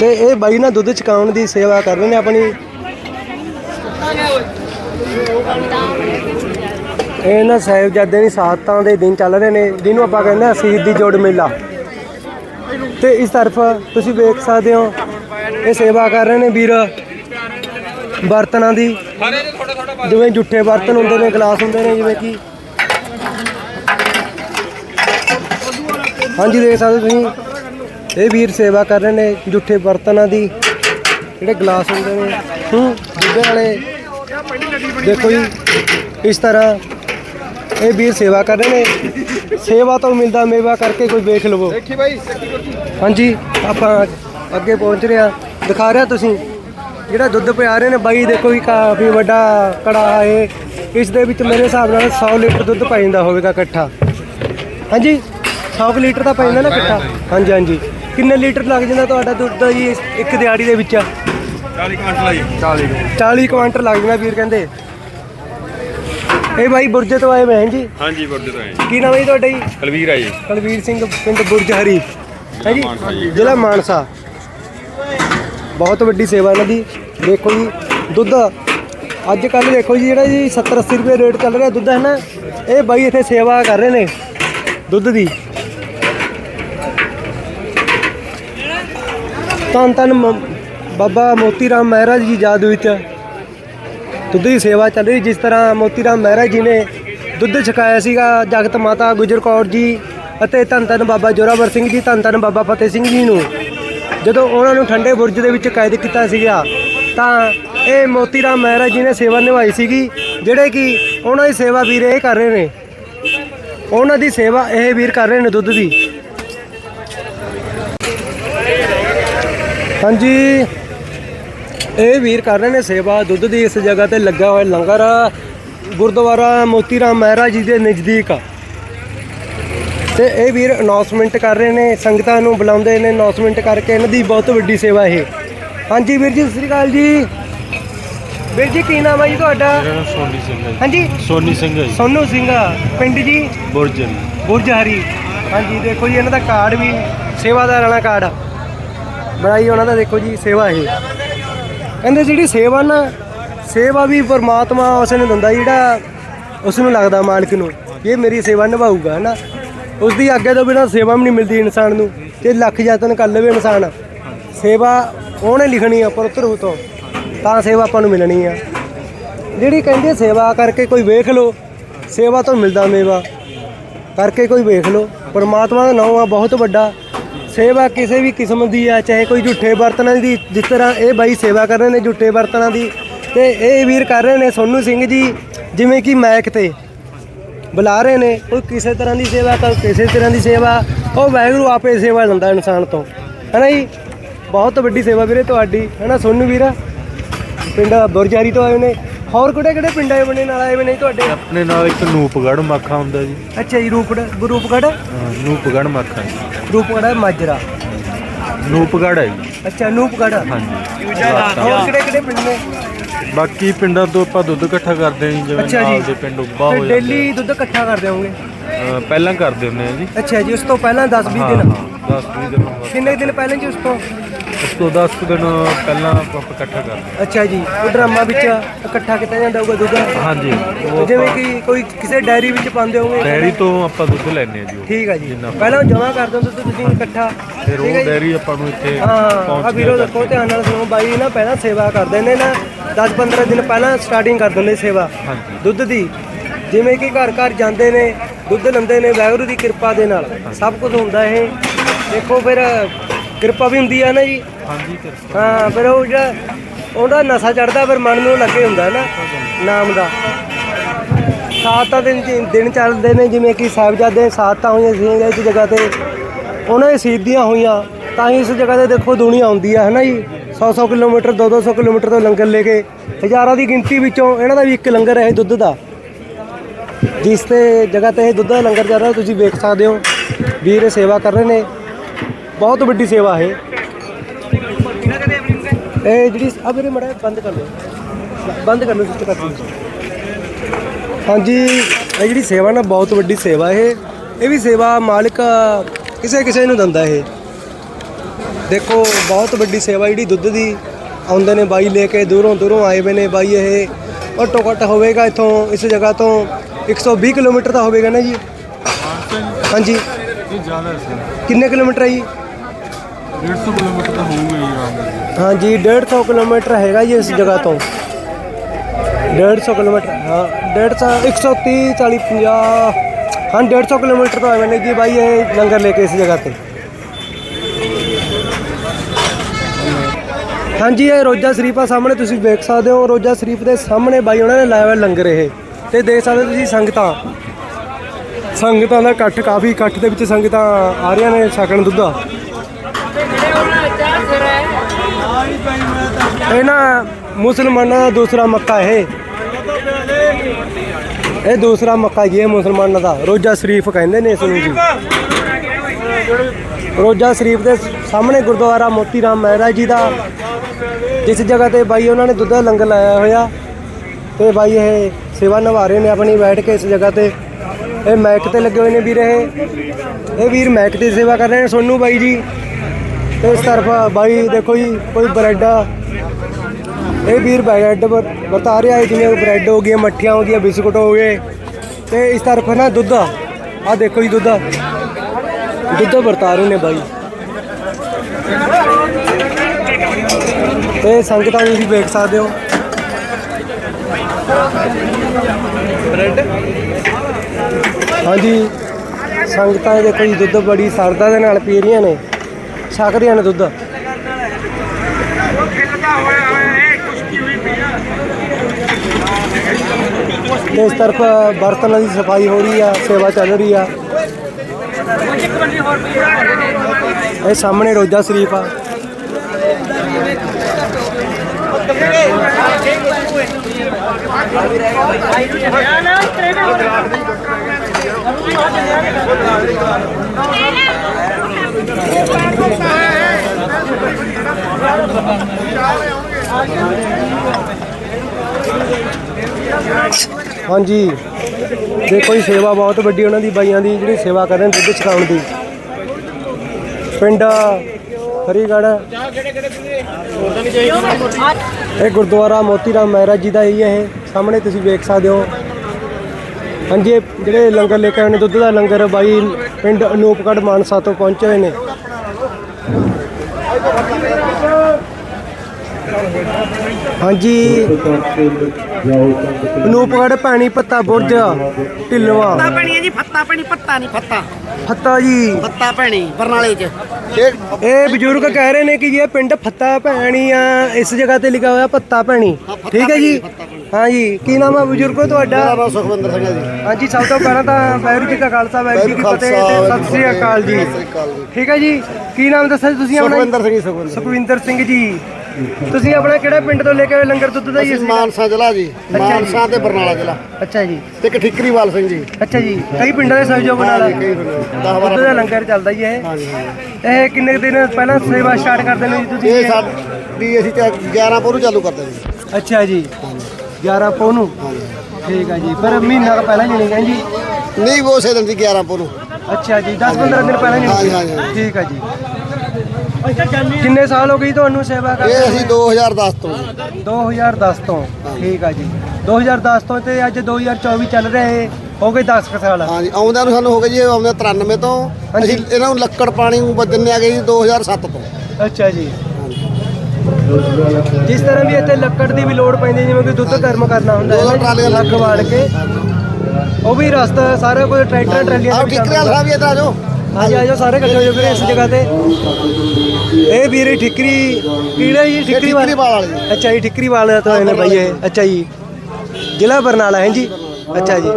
ਤੇ ਇਹ ਬਾਈ ਨਾ ਦੁੱਧ ਚਕਾਉਣ ਦੀ ਸੇਵਾ ਕਰ ਰਹੇ ਨੇ ਆਪਣੀ। ਇਹ ਨਾ ਸਾਹਿਬਜ਼ਾਦਿਆਂ ਦੀ ਸ਼ਹਾਦਤਾਂ ਦੇ ਦਿਨ ਚੱਲ ਰਹੇ ਨੇ, ਜਿਹਨੂੰ ਆਪਾਂ ਕਹਿੰਦੇ ਆ ਸ਼ਹੀਦੀ ਜੋੜ ਮੇਲਾ। ਤੇ ਇਸ ਤਰਫ ਤੁਸੀਂ ਵੇਖ ਸਕਦੇ ਹੋ, ਇਹ ਸੇਵਾ ਕਰ ਰਹੇ ਨੇ ਵੀਰ ਬਰਤਨਾਂ ਦੀ। ਜਿਵੇਂ ਜੁੱਠੇ ਬਰਤਨ ਹੁੰਦੇ ਨੇ, ਗਲਾਸ ਹੁੰਦੇ ਨੇ, ਜਿਵੇਂ ਕਿ। ਹਾਂਜੀ, ਦੇਖ ਸਕਦੇ ਹੋ ਤੁਸੀਂ। ਇਹ ਵੀਰ ਸੇਵਾ ਕਰ ਰਹੇ ਨੇ ਜੁੱਠੇ ਬਰਤਨਾਂ ਦੀ, ਜਿਹੜੇ ਗਲਾਸ ਹੁੰਦੇ ਨੇ। ਹੂੰ ਦੁੱਧ ਵਾਲੇ। ਦੇਖੋ ਜੀ, ਇਸ ਤਰ੍ਹਾਂ ਇਹ ਵੀਰ ਸੇਵਾ ਕਰ ਰਹੇ ਨੇ। ਸੇਵਾ ਤੋਂ ਮਿਲਦਾ ਮੇਵਾ ਕਰਕੇ ਕੋਈ ਵੇਖ ਲਵੋ। ਦੇਖੀ ਬਾਈ ਹਾਂਜੀ ਆਪਾਂ ਅੱਗੇ ਪਹੁੰਚ ਰਹੇ ਹਾਂ। ਦਿਖਾ ਰਿਹਾ ਤੁਸੀਂ ਜਿਹੜਾ ਦੁੱਧ ਪਿਆ ਰਹੇ ਨੇ ਬਾਈ ਦੇਖੋ ਜੀ ਕਾਫੀ ਵੱਡਾ ਕੜਾ ਹੈ ਇਸ ਦੇ ਵਿੱਚ ਮੇਰੇ ਹਿਸਾਬ ਨਾਲ 100 ਲੀਟਰ ਦੁੱਧ ਪੈ ਜਾਂਦਾ ਹੋਵੇਗਾ ਇਕੱਠਾ। ਹਾਂਜੀ 100 ਕੁ ਲੀਟਰ ਤਾਂ ਪੈ ਜਾਂਦਾ ਨਾ ਇਕੱਠਾ। ਹਾਂਜੀ ਹਾਂਜੀ ਕਿੰਨੇ ਲੀਟਰ ਲੱਗ ਜਾਂਦਾ ਤੁਹਾਡਾ ਦੁੱਧ ਦਾ ਜੀ ਇੱਕ ਦਿਹਾੜੀ ਦੇ ਵਿੱਚ? 40 ਕੁਇੰਟਲ ਜੀ। 40 40 ਕੁਆਂਟਲ ਲੱਗ ਜਾਂਦਾ ਵੀਰ ਕਹਿੰਦੇ। ਇਹ ਬਾਈ ਬੁਰਜੇ ਤੋਂ ਆਏ ਮੈਂ ਜੀ? ਹਾਂਜੀ ਬੁਰਜ ਤੋਂ ਹੈ ਕੀ ਨਾਮ ਹੈ ਜੀ ਤੁਹਾਡਾ ਜੀ? ਕਲਵੀਰ ਆ ਜੀ। ਕੁਲਵੀਰ ਸਿੰਘ ਪਿੰਡ ਬੁਰਜ ਹਰੀ। ਹੈ ਜੀ? ਜ਼ਿਲ੍ਹਾ ਮਾਨਸਾ। ਬਹੁਤ ਵੱਡੀ ਸੇਵਾ ਇਹਨਾਂ ਦੀ। ਦੇਖੋ ਜੀ ਦੁੱਧ। ਅੱਜ ਕੱਲ ਦੇਖੋ ਜੀ ਜਿਹੜਾ ਜੀ 70 80 ਰੁਪਏ ਰੇਟ ਚੱਲ ਰਿਹਾ ਦੁੱਧ ਹੈ ਨਾ? ਇਹ ਬਾਈ ਇੱਥੇ ਸੇਵਾ ਕਰ ਰਹੇ ਨੇ ਦੁੱਧ ਦੀ। ਧੰਨ ਮ- ਬਾਬਾ ਮੋਤੀ ਰਾਮ ਮਹਿਰਾ ਜੀ ਯਾਦ ਵਿੱਚ। ਦੁੱਧ ਦੀ ਸੇਵਾ ਚੱਲ ਰਹੀ, ਜਿਸ ਤਰ੍ਹਾਂ ਮੋਤੀ ਰਾਮ ਮਹਿਰਾ ਜੀ ਨੇ ਦੁੱਧ ਛਕਾਇਆ ਸੀਗਾ, ਜਗਤ ਮਾਤਾ ਗੁਜਰ ਕੌਰ ਜੀ ਅਤੇ ਧੰਨ ਧੰਨ ਬਾਬਾ ਜੋਰਾਵਰ ਸਿੰਘ ਜੀ, ਧੰਨ ਧੰਨ ਬਾਬਾ ਫਤਿਹ ਸਿੰਘ ਜੀ ਨੂੰ। ਜਦੋਂ ਉਹਨਾਂ ਨੂੰ ਠੰਡੇ ਬੁਰਜ ਦੇ ਵਿੱਚ ਕੈਦ ਕੀਤਾ ਸੀਗਾ, ਤਾਂ ਇਹ ਮੋਤੀ ਰਾਮ ਮਹਿਰਾ ਜੀ ਨੇ ਸੇਵਾ ਨਿਭਾਈ ਸੀਗੀ, ਜਿਹੜੇ ਕਿ ਉਹਨਾਂ ਦੀ ਸੇਵਾ ਵੀਰ ਇਹ ਕਰ ਰਹੇ ਨੇ। ਉਹਨਾਂ ਦੀ ਸੇਵਾ ਇਹ ਵੀਰ ਕਰ ਰਹੇ ਨੇ ਦੁੱਧ ਦੀ। ਹਾਂਜੀ। ਇਹ ਵੀਰ ਕਰ ਰਹੇ ਨੇ ਸੇਵਾ ਦੁੱਧ ਦੀ ਇਸ ਜਗ੍ਹਾ ਤੇ ਲੱਗਾ ਹੋਇਆ ਲੰਗਰ ਗੁਰਦੁਆਰਾ ਮੋਤੀ ਰਾਮ ਮਹਿਰਾ ਜੀ ਦੇ ਨਜ਼ਦੀਕ। ਆ ਤੇ ਇਹ ਵੀਰ ਅਨਾਉਂਸਮੈਂਟ ਕਰ ਰਹੇ ਨੇ ਸੰਗਤਾਂ ਨੂੰ ਬੁਲਾਉਂਦੇ ਨੇ ਅਨਾਉਂਸਮੈਂਟ ਕਰਕੇ ਇਹਨਾਂ ਦੀ ਬਹੁਤ ਵੱਡੀ ਸੇਵਾ ਇਹ। ਹਾਂਜੀ ਵੀਰ ਜੀ ਸਤਿ ਸ੍ਰੀ ਅਕਾਲ ਜੀ। ਵੀਰ ਜੀ ਕੀ ਨਾਮ ਹੈ ਜੀ ਤੁਹਾਡਾ? ਮੇਰਾ ਸੋਨੀ ਸਿੰਘ ਹੈ ਹਾਂਜੀ। ਸੋਨੀ ਸਿੰਘ ਹੈ ਸੋਨੂ ਸਿੰਘ ਪਿੰਡ ਜੀ? ਬੁਰਜਨ। ਬੁਰਜ ਹਰੀ ਹਾਂਜੀ ਦੇਖੋ ਜੀ ਇਹਨਾਂ ਦਾ ਕਾਰਡ ਵੀ ਸੇਵਾਦਾਰ ਵਾਲਾ ਕਾਰਡ ਆ ਉਹਨਾਂ ਦਾ ਦੇਖੋ ਜੀ ਸੇਵਾ ਇਹ। ਕਹਿੰਦੇ ਜਿਹੜੀ ਸੇਵਾ ਨਾ, ਸੇਵਾ ਵੀ ਪਰਮਾਤਮਾ ਉਸ ਨੂੰ ਦਿੰਦਾ, ਜਿਹੜਾ ਉਸ ਨੂੰ ਲੱਗਦਾ ਮਾਲਕ ਨੂੰ, ਇਹ ਮੇਰੀ ਸੇਵਾ ਨਿਭਾਊਗਾ, ਹਨਾ? ਉਸ ਦੀ ਆਗਿਆ ਤੋਂ ਬਿਨਾਂ ਸੇਵਾ ਵੀ ਨਹੀਂ ਮਿਲਦੀ ਇਨਸਾਨ ਨੂੰ, ਜੇ ਲੱਖ ਯਤਨ ਕਰ ਲਵੇ ਇਨਸਾਨ, ਸੇਵਾ ਉਹਨੇ ਲਿਖਣੀ ਆ ਪਰਤਰੂ ਤੋਂ, ਤਾਂ ਸੇਵਾ ਆਪਾਂ ਨੂੰ ਮਿਲਣੀ ਆ। ਜਿਹੜੀ ਕਹਿੰਦੇ ਸੇਵਾ ਕਰਕੇ ਕੋਈ ਵੇਖ ਲੋ ਸੇਵਾ ਤੋਂ ਮਿਲਦਾ ਮੇਵਾ, ਕਰਕੇ ਕੋਈ ਵੇਖ ਲਓ, ਪਰਮਾਤਮਾ ਦਾ ਨਾਮ ਆ ਬਹੁਤ ਵੱਡਾ ਸੇਵਾ ਕਿਸੇ ਵੀ ਕਿਸਮ ਦੀ ਆ, ਚਾਹੇ ਕੋਈ ਝੂਠੇ ਬਰਤਨਾਂ ਦੀ, ਜਿਸ ਤਰ੍ਹਾਂ ਇਹ ਬਾਈ ਸੇਵਾ ਕਰ ਰਹੇ ਨੇ ਝੂਠੇ ਬਰਤਨਾਂ ਦੀ, ਤੇ ਇਹ ਵੀਰ ਕਰ ਰਹੇ ਨੇ ਸੋਨੂ ਸਿੰਘ ਜੀ, ਜਿਵੇਂ ਕਿ ਮੈਕ ਤੇ ਬੁਲਾ ਰਹੇ ਨੇ ਕੋਈ ਕਿਸੇ ਤਰ੍ਹਾਂ ਦੀ ਸੇਵਾ ਕੋਈ ਕਿਸੇ ਤਰ੍ਹਾਂ ਦੀ ਸੇਵਾ, ਉਹ ਵਾਹਿਗੁਰੂ ਆਪੇ ਸੇਵਾ ਦਿੰਦਾ ਇਨਸਾਨ ਤੋਂ। ਹੈਨਾ ਜੀ? ਬਹੁਤ ਵੱਡੀ ਸੇਵਾ ਵੀਰੇ ਤੁਹਾਡੀ। ਹੈਨਾ ਸੋਨੂ ਵੀਰਾ? ਪਿੰਡ ਬੁਰਜਾਰੀ ਤੋਂ ਆਏ ਨੇ। ਹੋਰ ਕਿਹੜੇ ਕਿਹੜੇ ਪਿੰਡ ਆਏ ਬਣੇ ਨਾਲ ਆਏ ਬਣੇ ਤੁਹਾਡੇ? ਆਪਣੇ ਨਾਲ ਇੱਕ ਨੂਪਗੜ ਮੱਖਾ ਹੁੰਦਾ ਜੀ। ਅੱਛਾ ਜੀ ਰੂਪੜ ਰੂਪਗੜ ਹਾਂ, ਨੂਪਗੜ ਮੱਖਾ। ਰੂਪਗੜ ਮਾਜਰਾ। ਨੂਪਗੜ ਹੈ ਜੀ। ਅੱਛਾ ਨੂਪਗੜ ਹਾਂਜੀ। ਹੋਰ ਕਿਹੜੇ ਕਿਹੜੇ ਪਿੰਡ ਨੇ? ਬਾਕੀ ਪਿੰਡਾਂ ਤੋਂ ਆਪਾਂ ਦੁੱਧ ਇਕੱਠਾ ਕਰਦੇ ਹਾਂ ਜੀ ਜਿਵੇਂ ਅੱਛਾ ਜੀ। ਨਾਲ ਦੇ ਪਿੰਡ ਉੱਭਾ ਹੋ ਜਾਂਦੇ ਡੇਲੀ ਦੁੱਧ ਇਕੱਠਾ ਕਰਦੇ ਹੋਗੇ ਅਹ ਪਹਿਲਾਂ ਕਰਦੇ ਹੁੰਦੇ ਆ ਜੀ। ਅੱਛਾ ਜੀ ਉਸ ਤੋਂ ਪਹਿਲਾਂ 10 20 ਹਾਂ ਦਿਨ। ਹਾਂ 10 20 ਦਿਨ ਬਾਅਦ। ਕਿੰਨੇ ਦਿਨ ਪਹਿਲਾਂ ਜੀ ਉਸ ਤੋਂ? ਉਸ ਤੋਂ 10 ਕੁ ਦਿਨ ਪਹਿਲਾਂ ਆਪਾਂ ਇਕੱਠਾ ਕਰਦੇ ਅੱਛਾ ਜੀ ਉਹ ਡਰਾਮਾ ਵਿੱਚ ਇਕੱਠਾ ਕੀਤਾ ਜਾਂਦਾ ਹੋਊਗਾ ਦੁੱਧ ਹਾਂ। ਹਾਂਜੀ ਉਹ ਜਿਵੇਂ ਕਿ ਕੋਈ ਕਿਸੇ ਡਾਇਰੀ ਵਿੱਚ ਪਾਉਂਦੇ ਹੋਗੇ ਡੈਰੀ ਤੋਂ ਆਪਾਂ ਦੁੱਧ ਲੈਣੇ ਆ ਜੀ ਉਹ ਠੀਕ ਹੈ ਜੀ। ਜਿੰਨਾ ਪਹਿਲਾਂ ਜਮਾ ਕਰ ਦਿੰਦੇ ਦੁੱਧ ਤੁਸੀਂ ਇਕੱਠਾ। ਫਿਰ ਉਹ ਜੀ? ਡੈਰੀ ਆਪਾਂ ਨੂੰ ਇੱਥੇ ਹਾਂ ਆ ਪਹੁੰਚ ਵੀਰੋ ਦੇਖੋ ਧਿਆਨ ਨਾਲ ਸੁਣੋ ਬਾਈ ਨਾ ਪਹਿਲਾਂ ਸੇਵਾ ਕਰਦੇ ਨੇ ਨਾ 10 15 ਦਿਨ ਪਹਿਲਾਂ ਸਟਾਰਟਿੰਗ ਕਰ ਦਿੰਦੇ ਸੇਵਾ। ਹਾਂਜੀ। ਦੁੱਧ ਦੀ। ਜਿਵੇਂ ਕਿ ਘਰ ਘਰ ਜਾਂਦੇ ਨੇ ਦੁੱਧ ਲੈਂਦੇ ਨੇ ਵਾਹਿਗੁਰੂ ਦੀ ਕਿਰਪਾ ਦੇ ਨਾਲ। ਸਭ ਕੁਝ ਹੁੰਦਾ ਇਹ। ਦੇਖੋ ਫਿਰ ਕਿਰਪਾ ਵੀ ਹੁੰਦੀ ਆ ਨਾ ਜੀ। ਹਾਂਜੀ ਹਾਂ ਫਿਰ ਉਹ ਜਿਹੜਾ ਉਹਦਾ ਨਸ਼ਾ ਚੜਦਾ ਫਿਰ ਮਨ ਨੂੰ ਲੱਗੇ ਹੁੰਦਾ ਨਾ ਨਾਮ ਦਾ। ਸਾਤ ਦਿਨ ਦਿਨ ਚੱਲਦੇ ਨੇ ਜਿਵੇਂ ਕਿ ਸਾਹਿਬਜ਼ਾਦੇ ਸਾਤਾਂ ਹੋਈਆਂ ਸੀ ਇਸ ਜਗ੍ਹਾ ਤੇ। ਉਹਨਾਂ ਦੀ ਸ਼ਹੀਦੀਆਂ ਹੋਈਆਂ ਤਾਂ ਹੀ ਇਸ ਜਗ੍ਹਾ ਤੇ ਦੇਖੋ ਦੁਨੀਆ ਆਉਂਦੀ ਆ ਹਨਾ ਜੀ। 100-100 ਕਿਲੋਮੀਟਰ 200 ਕਿਲੋਮੀਟਰ ਤੋਂ ਲੰਗਰ ਲੈ ਕੇ ਹਜ਼ਾਰਾਂ ਦੀ ਗਿਣਤੀ ਵਿੱਚੋਂ ਇਹਨਾਂ ਦਾ ਵੀ ਇੱਕ ਲੰਗਰ ਹੈ ਦੁੱਧ ਦਾ। ਜਿਸ ਤੇ ਜਗ੍ਹਾ ਤੇ ਇਹ ਦੁੱਧ ਦਾ ਲੰਗਰ ਚੱਲ ਰਿਹਾ ਤੁਸੀਂ ਵੇਖ ਸਕਦੇ ਹੋ। ਵੀਰ ਸੇਵਾ ਕਰ ਰਹੇ ਨੇ। ਬਹੁਤ ਵੱਡੀ ਸੇਵਾ ਹੈ। ਇਹ ਜਿਹੜੀ ਆ ਵੀਰੇ ਮੜਾ ਬੰਦ ਕਰ ਲਓ। ਬੰਦ ਕਰ ਲਓ ਸੁੱਚ ਕਰ ਹਾਂਜੀ ਇਹ ਜਿਹੜੀ ਸੇਵਾ ਨਾ ਬਹੁਤ ਵੱਡੀ ਸੇਵਾ ਇਹ ਇਹ ਵੀ ਸੇਵਾ ਮਾਲਕ ਕਿਸੇ ਕਿਸੇ ਨੂੰ ਦਿੰਦਾ ਇਹ ਦੇਖੋ ਬਹੁਤ ਵੱਡੀ ਸੇਵਾ ਜਿਹੜੀ ਦੁੱਧ ਦੀ ਆਉਂਦੇ ਨੇ ਬਾਈ ਲੈ ਕੇ ਦੂਰੋਂ ਦੂਰੋਂ ਆਏ ਵੇ ਨੇ ਬਾਈ ਇਹ। ਘੱਟੋ ਘੱਟ ਹੋਵੇਗਾ ਇੱਥੋਂ ਇਸ ਜਗ੍ਹਾ ਤੋਂ 120 ਕਿਲੋਮੀਟਰ ਦਾ ਹੋਵੇਗਾ ਨਾ ਜੀ। ਹਾਂਜੀ। ਇਹ ਜ਼ਿਆਦਾ ਹੈ ਕਿੰਨੇ ਕਿਲੋਮੀਟਰ ਹੈ ਜੀ? 150 ਕਿਲੋਮੀਟਰ ਤਾਂ ਹੋਊਗਾ ਹੀ ਆਰਾਮ ਹਾਂਜੀ 150 ਕਿਲੋਮੀਟਰ ਹੈਗਾ ਜੀ ਇਸ ਜਗ੍ਹਾ ਤੋਂ। 150 ਕਿਲੋਮੀਟਰ, ਹਾਂ 150 130 40 50 ਹਾਂ 150 ਕਿਲੋਮੀਟਰ ਤੋਂ ਆਏ ਨੇ ਜੀ ਬਾਈ, ਇਹ ਲੰਗਰ ਲੈ ਕੇ ਇਸ ਜਗ੍ਹਾ ਤੇ। ਹਾਂਜੀ, ਇਹ ਰੋਜਾ ਸ਼ਰੀਫ ਸਾਹਮਣੇ ਤੁਸੀਂ ਵੇਖ ਸਕਦੇ ਹੋ। ਰੋਜਾ ਸ਼ਰੀਫ ਦੇ ਸਾਹਮਣੇ ਬਾਈ ਉਹਨਾਂ ਨੇ ਲਾਇਆ ਹੋਇਆ ਲੰਗਰ ਇਹ। ਤੇ ਦੇਖ ਸਕਦੇ ਹੋ ਤੁਸੀਂ ਸੰਗਤਾਂ। ਸੰਗਤਾਂ ਦਾ ਇਕੱਠ ਕਾਫੀ ਇਕੱਠ ਦੇ ਵਿੱਚ ਸੰਗਤਾਂ ਆ ਰਹੀਆਂ ਨੇ ਛਕਣ ਦੁੱਧਾ। ਇਹ ਨਾ ਮੁਸਲਮਾਨਾਂ ਦਾ ਦੂਸਰਾ ਮੱਕਾ ਇਹ। ਇਹ ਦੂਸਰਾ ਮੱਕਾ ਜੀ ਹੈ ਮੁਸਲਮਾਨਾਂ ਦਾ? ਰੋਜ਼ਾ ਸ਼ਰੀਫ ਕਹਿੰਦੇ ਨੇ ਇਸ ਨੂੰ ਜੀ। ਰੋਜ਼ਾ ਸ਼ਰੀਫ ਦੇ ਸਾਹਮਣੇ ਗੁਰਦੁਆਰਾ ਮੋਤੀ ਰਾਮ ਮਹਿਰਾ ਜੀ ਦਾ। ਜਿਸ ਜਗ੍ਹਾ ਤੇ ਬਾਈ ਉਹਨਾਂ ਨੇ ਦੁੱਧ ਦਾ ਲੰਗਰ ਲਾਇਆ ਹੋਇਆ। ਤੇ ਬਾਈ ਇਹ ਸੇਵਾ ਨਿਭਾ ਰਹੇ ਨੇ ਆਪਣੀ ਬੈਠ ਕੇ ਇਸ ਜਗ੍ਹਾ ਤੇ। ਇਹ ਮੈਕ ਤੇ ਲੱਗੇ ਹੋਏ ਨੇ ਵੀਰ ਇਹ। ਇਹ ਵੀਰ ਮੈਕ ਦੀ ਸੇਵਾ ਕਰ ਰਹੇ ਨੇ। ਸੋਨੂ ਬਾਈ ਜੀ ਤੇ ਇਸ ਤਰਫ ਬਾਈ ਦੇਖੋ ਜੀ, ਕੋਈ ਬ੍ਰੈਡ ਇਹ ਵੀਰ ਬ੍ਰੈਡ ਵਰ- ਵਰਤਾ ਰਿਹਾ ਹੈ, ਜਿਵੇਂ ਬ੍ਰੈਡ ਹੋ ਗਈਆਂ, ਮੱਠੀਆਂ ਹੋ ਗਈਆਂ, ਬਿਸਕੁਟ ਹੋ ਗਏ। ਤੇ ਇਸ ਤਰਫ ਨਾ ਦੁੱਧ ਆ। ਆਹ ਦੇਖੋ ਜੀ ਦੁੱਧ ਦੁੱਧ ਵਰਤਾ ਰਹੇ ਨੇ ਬਾਈ। ਤੇ ਸੰਗਤਾਂ ਨੂੰ ਤੁਸੀਂ ਵੇਖ ਸਕਦੇ ਹੋ। ਬ੍ਰੈਡ ਹਾਂਜੀ। ਸੰਗਤਾਂ ਦੇਖੋ ਜੀ, ਦੁੱਧ ਬੜੀ ਸਰਦਾ ਦੇ ਨਾਲ ਪੀ ਰਹੀਆਂ ਨੇ। ਛਕ ਨੇ ਦੁੱਧ? ਤੇ ਇਸ ਤਰਫ ਬਰਤਨਾਂ ਦੀ ਸਫ਼ਾਈ ਹੋ ਰਹੀ ਆ, ਸੇਵਾ ਚੱਲ ਰਹੀ ਆ। ਇਹ ਸਾਹਮਣੇ ਰੋਜ਼ਾ ਸ਼ਰੀਫ ਆ। ਹਾਂਜੀ। ਦੇਖੋ ਜੀ ਸੇਵਾ ਬਹੁਤ ਵੱਡੀ ਉਹਨਾਂ ਦੀ, ਬਾਈਆਂ ਦੀ ਜਿਹੜੀ ਸੇਵਾ ਕਰ ਰਹੇ ਨੇ, ਦੁੱਧ ਛਕਾਉਣ ਦੀ। ਪਿੰਡ ਹਰੀਗੜ੍ਹ ਇਹ ਗੁਰਦੁਆਰਾ ਮੋਤੀ ਰਾਮ ਮਹਾਰਾਜ ਜੀ ਦਾ ਹੀ ਹੈ ਇਹ। ਸਾਹਮਣੇ ਤੁਸੀਂ ਵੇਖ ਸਕਦੇ ਹੋ। ਹਾਂਜੀ ਜਿਹੜੇ ਲੰਗਰ ਲੈ ਕੇ ਆਏ ਨੇ, ਦੁੱਧ ਦਾ ਲੰਗਰ ਬਾਈ ਪਿੰਡ ਅਨੂਪਗੜ੍ਹ ਮਾਨਸਾ ਤੋਂ ਪਹੁੰਚੇ ਹੋਏ ਨੇ। Allez, on va faire ਹਾਂਜੀ। ਅਨੂਪਗੜ੍ਹ ਪਾਣੀ ਪੱਤਾ ਬੁਰਜ ਢਿੱਲਵਾ। ਫੱਤਾ ਪੈਣੀ ਹੈ ਜੀ ਫੱਤਾ ਪੈਣੀ ਪੱਤਾ ਨਹੀਂ ਫੱਤਾ ਫੱਤਾ ਜੀ। ਫੱਤਾ ਪੈਣੀ ਬਰਨਾਲੇ 'ਚ। ਇਹ ਬਜ਼ੁਰਗ ਕਹਿ ਰਹੇ ਨੇ ਕਿ ਇਹ ਪਿੰਡ ਫੱਤਾ ਭੈਣੀ ਆ ਇਸ ਜਗ੍ਹਾ ਤੇ ਲਿਖਿਆ ਹੋਇਆ ਪੱਤਾ ਭੈਣੀ ਠੀਕ ਹੈ ਜੀ? ਹਾਂ ਜੀ ਕੀ ਨਾਮ ਹੈ ਬਜ਼ੁਰਗੋ ਤੁਹਾਡਾ? ਨਾਮ ਸੁਖਵਿੰਦਰ ਸਿੰਘ ਹੈ ਜੀ। ਹਾਂਜੀ ਸਭ ਤੋਂ ਪਹਿਲਾਂ ਤਾਂ ਵਾਹਿਗੁਰੂ ਜੀ ਕਾ ਖਾਲਸਾ ਵਾਹਿਗੁਰੂ ਜੀ ਕੀ ਫਤਿਹ ਤੇ ਸਤਿ ਸ੍ਰੀ ਅਕਾਲ ਜੀ। ਠੀਕ ਹੈ ਜੀ ਕੀ ਨਾਮ ਦੱਸਿਆ ਜੀ ਤੁਸੀਂ ਆਪਣਾ ਸੁਖਵਿੰਦਰ ਸਿੰਘ ਜੀ ਸੁਖਵਿੰਦਰ। ਸੁਖਵਿੰਦਰ ਸਿੰਘ ਜੀ। ਤੁਸੀਂ ਆਪਣਾ ਕਿਹੜਾ ਪਿੰਡ ਤੋਂ ਲੈ ਕੇ ਆਏ? ਲੰਗਰ ਦੁੱਧ ਦਾ ਜੀ ਅਸੀਂ ਮਾਨਸਾ ਜ਼ਿਲ੍ਹਾ ਜੀ। ਮਾਨਸਾ ਤੇ ਬਰਨਾਲਾ ਜ਼ਿਲ੍ਹਾ। ਅੱਛਾ ਜੀ। ਤੇ ਇੱਕ ਠਿਕਰੀਵਾਲ ਸਿੰਘ ਜੀ। ਅੱਛਾ ਜੀ। ਕਈ ਪਿੰਡਾਂ ਦੇ ਸਹਿਯੋਗ ਨਾਲ ਹਾਂਜੀ, ਕਈ ਪਿੰਡ, ਦਸ ਦੁੱਧ ਦਾ ਲੰਗਰ ਚੱਲਦਾ ਜੀ ਇਹ ਇਹ ਕਿੰਨੇ ਕੁ ਦਿਨ ਪਹਿਲਾਂ ਸੇਵਾ ਸਟਾਰਟ ਕਰਦੇ ਨੇ ਜੀ ਤੁਸੀਂ? ਇਹ ਸਾਡੀ ਅਸੀਂ ਤੇ 11 ਪੋਰੂ ਚਾਲੂ ਕਰਦੇ ਜੀ ਅੱਛਾ ਜੀ। 11 ਪੌ ਨੂੰ? ਠੀਕ ਹੈ ਜੀ। ਪਰ ਮਹੀਨਾ ਕੁ ਪਹਿਲਾਂ ਜਣੀ ਗਏ ਜੀ? ਨਹੀਂ ਉਹ ਸੇ ਦਿਨ ਦੀ 11 ਪੋਰੂ ਅੱਛਾ ਜੀ। 10 15 ਦਿਨ ਪਹਿਲਾਂ ਹਾਂਜੀ, ਜਣੀ ਹਾਂਜੀ, ਹਾਂਜੀ। ਠੀਕ ਹੈ ਜੀ। ਕਿੰਨੇ ਸਾਲ ਹੋ ਗਈ ਤੁਹਾਨੂੰ ਸੇਵਾ ਇਹ ਕਰਦੇ ਅਸੀਂ 2010 ਤੋਂ ਜੀ। 2010 ਤੋਂ ਠੀਕ ਹੈ ਜੀ। 2010 ਤੋਂ ਤੇ ਅੱਜ 2024 ਚੱਲ ਰਿਹਾ ਹੈ ਹੋ ਗਏ 10 ਕੁ ਸਾਲ। ਹਾਂਜੀ ਆਉਂਦਿਆਂ ਨੂੰ ਸਾਨੂੰ ਹੋ ਗਏ ਜੀ ਆਉਂਦੇ 93 ਤੋਂ। ਹਾਂਜੀ। ਅਸੀਂ ਇਹਨਾਂ ਨੂੰ ਲੱਕੜ ਪਾਣੀ ਨੂੰ ਵੱਜਣੇ ਆ ਗਏ ਜੀ 2007 ਤੋਂ। ਅੱਛਾ ਜੀ। ਜਿਸ ਤਰ੍ਹਾਂ ਵੀ ਇੱਥੇ ਲੱਕੜ ਦੀ ਵੀ ਲੋੜ ਪੈਂਦੀ ਜਿਵੇਂ ਕਿ ਦੁੱਧ ਗਰਮ ਕਰਨਾ ਹੁੰਦਾ ਦੋ ਹੈ ਟਰਾਲੀਆਂ ਲੱਗ ਵਾੜ ਕੇ। ਉਹ ਵੀ ਰਸਤਾ ਸਾਰਾ ਕੁਝ ਟਰੈਕਟਰ ਟਰਾਲੀਆਂ ਆਹ ਤੇ ਵੀ ਠਿਕਰੀਵਾਲ ਚੱਲਦਾ। ਸਾਹਿਬ ਵੀ ਇੱਧਰ ਆ ਜਾਓ। ਹਾਂਜੀ ਆਜੋ ਸਾਰੇ ਇਕੱਠੇ ਹੋ ਜਾਓ ਵੀਰੇ ਇਸ ਜਗ੍ਹਾ ਤੇ। ਇਹ ਵੀਰੇ ਠਿਕਰੀ ਕਿਹੜਾ ਜੀ? ਠਿਕਰੀ ਵਾਲੇ। ਅੱਛਾ ਜੀ ਠਿਕਰੀ ਵਾਲੇ ਤੋਂ ਆਏ ਨੇ ਬਾਈ ਇਹ। ਅੱਛਾ ਜੀ। ਜ਼ਿਲ੍ਹਾ ਬਰਨਾਲਾ ਹੈ ਜੀ। ਅੱਛਾ ਜੀ।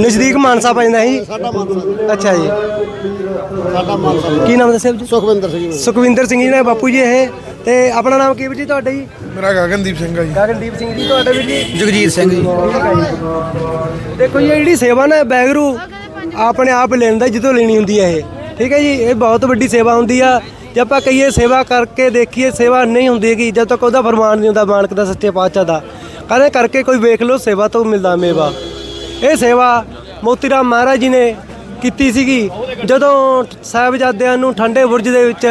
ਨਜ਼ਦੀਕ ਮਾਨਸਾ ਪੈਂਦਾ ਹੈ ਜੀ ਸਾਡਾ ਮਾਨਸਾ। ਅੱਛਾ ਜੀ। ਸਾਡਾ ਮਾਨਸਾ। ਕੀ ਨਾਮ ਦੱਸਿਆ ਜੀ? ਸੁਖਵਿੰਦਰ ਸਿੰਘ ਜੀ ਸੁਖਵਿੰਦਰ ਸਿੰਘ ਜੀ ਨੇ ਬਾਪੂ ਜੀ ਇਹ। ਤੇ ਆਪਣਾ ਨਾਮ ਕੀ ਵੀਰ ਜੀ ਤੁਹਾਡਾ ਜੀ? ਮੇਰਾ ਗਗਨਦੀਪ ਸਿੰਘ ਆ ਜੀ। ਗਗਨਦੀਪ ਸਿੰਘ ਜੀ ਤੁਹਾਡਾ ਵੀਰ ਜੀ? ਜਗਜੀਤ ਸਿੰਘ ਜੀ। ਦੇਖੋ ਜੀ ਇਹ ਜਿਹੜੀ ਸੇਵਾ ਨਾ ਬੈਗਰੂ ਆਪਣੇ ਆਪ ਲੈਂਦਾ ਜਿੱਦੋਂ ਲੈਣੀ ਹੁੰਦੀ ਹੈ ਇਹ। ਠੀਕ ਹੈ ਜੀ ਇਹ ਬਹੁਤ ਵੱਡੀ ਸੇਵਾ ਹੁੰਦੀ ਆ। ਜੇ ਆਪਾਂ ਕਹੀਏ ਸੇਵਾ ਕਰਕੇ ਦੇਖੀਏ, ਸੇਵਾ ਨਹੀਂ ਹੁੰਦੀ ਹੈਗੀ ਜਦ ਤੱਕ ਉਹਦਾ ਫਰਮਾਨ ਨਹੀਂ ਹੁੰਦਾ, ਮਾਲਕ ਦਾ ਸੱਚੇ ਪਾਤਸ਼ਾਹ ਦਾ। ਕਹਿੰਦੇ ਕਰਕੇ ਕੋਈ ਵੇਖ ਲਓ, ਸੇਵਾ ਤੋਂ ਮਿਲਦਾ ਮੇਵਾ। ਇਹ ਸੇਵਾ ਮੋਤੀ ਰਾਮ ਮਹਾਰਾਜ ਜੀ ਨੇ ਕੀਤੀ ਸੀਗੀ। ਜਦੋਂ ਸਾਹਿਬਜ਼ਾਦਿਆਂ ਨੂੰ ਠੰਡੇ ਬੁਰਜ ਦੇ ਵਿੱਚ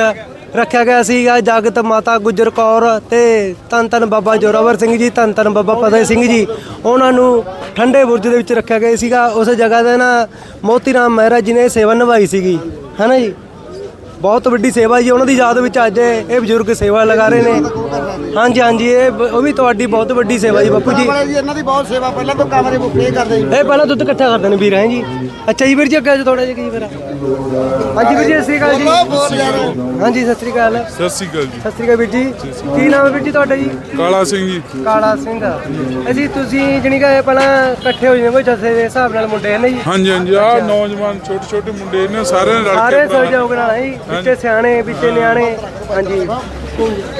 ਰੱਖਿਆ ਗਿਆ ਸੀਗਾ, ਜਗਤ ਮਾਤਾ ਗੁਜਰ ਕੌਰ ਤੇ ਧੰਨ ਧੰਨ ਬਾਬਾ ਜੋਰਾਵਰ ਸਿੰਘ ਜੀ, ਧੰਨ ਧੰਨ ਬਾਬਾ ਫਤਿਹ ਸਿੰਘ ਜੀ, ਉਹਨਾਂ ਨੂੰ ਠੰਡੇ ਬੁਰਜ ਦੇ ਵਿੱਚ ਰੱਖਿਆ ਗਿਆ ਸੀਗਾ। ਉਸ ਜਗ੍ਹਾ ਦੇ ਨਾ ਮੋਤੀ ਰਾਮ ਮਹਾਰਾਜ ਜੀ ਨੇ ਇਹ ਸੇਵਾ ਨਿਭਾਈ ਸੀਗੀ। ਹੈ ਨਾ ਜੀ? ਬਹੁਤ ਵੱਡੀ ਸੇਵਾ ਜੀ, ਉਹਨਾਂ ਦੀ ਯਾਦ ਵਿੱਚ ਅੱਜ ਇਹ ਬਜ਼ੁਰਗ ਸੇਵਾ ਲਗਾ ਰਹੇ ਨੇ। ਹਾਂਜੀ ਹਾਂਜੀ ਇਹ ਬ- ਉਹ ਵੀ ਤੁਹਾਡੀ ਬਹੁਤ ਵੱਡੀ ਸੇਵਾ ਜੀ ਬਾਪੂ ਜੀ। ਵਾਲੇ ਜੀ ਇਹਨਾਂ ਦੀ ਬਹੁਤ ਸੇਵਾ ਪਹਿਲਾਂ ਤੋਂ ਕਮਰੇ ਬੁੱਕ ਕਰਦੇ ਜੀ ਇਹ ਪਹਿਲਾਂ ਦੁੱਧ ਇਕੱਠਾ ਕਰਦੇ ਨੇ ਵੀਰ ਹੈ ਜੀ। ਅੱਛਾ ਜੀ ਵੀਰ ਜੀ ਅੱਗੇ ਥੋੜਾ ਜਿਹਾ ਕੀ ਫਿਰ ਹਾਂਜੀ ਵੀਰ ਜੀ ਸਤਿ ਸ਼੍ਰੀ ਅਕਾਲ ਜੀ। ਬਹੁਤ ਬਹੁਤ ਯਾਰ। ਹਾਂਜੀ ਸਤਿ ਸ਼੍ਰੀ ਅਕਾਲ। ਸਤਿ ਸ੍ਰੀ ਅਕਾਲ ਜੀ। ਸਤਿ ਸ਼੍ਰੀ ਅਕਾਲ ਵੀਰ ਜੀ। ਕੀ ਨਾਮ ਹੈ ਵੀਰ ਜੀ ਤੁਹਾਡਾ ਜੀ? ਕਾਲਾ ਸਿੰਘ ਜੀ। ਕਾਲਾ ਸਿੰਘ। ਅਸੀਂ ਤੁਸੀਂ ਜਣੀ ਕਿ ਪਹਿਲਾਂ ਇਕੱਠੇ ਹੋ ਜਾਂਦੇ ਕੋਈ ਜੱਥੇ ਦੇ ਹਿਸਾਬ ਨਾਲ ਮੁੰਡੇ ਨੇ ਜੀ। ਹਾਂਜੀ ਹਾਂਜੀ ਆ ਨੌਜਵਾਨ ਛੋਟੇ ਛੋਟੇ ਮੁੰਡੇ ਨੇ ਸਾਰਿਆਂ ਨੇ ਰਲ ਸਾਰੇ ਕੇ ਸਹਿਯੋਗ ਨਾਲ ਹੈ ਜੀ। ਵਿੱਚੇ ਸਿਆਣੇ ਵਿੱਚੇ ਨਿਆਣੇ। ਹਾਂਜੀ।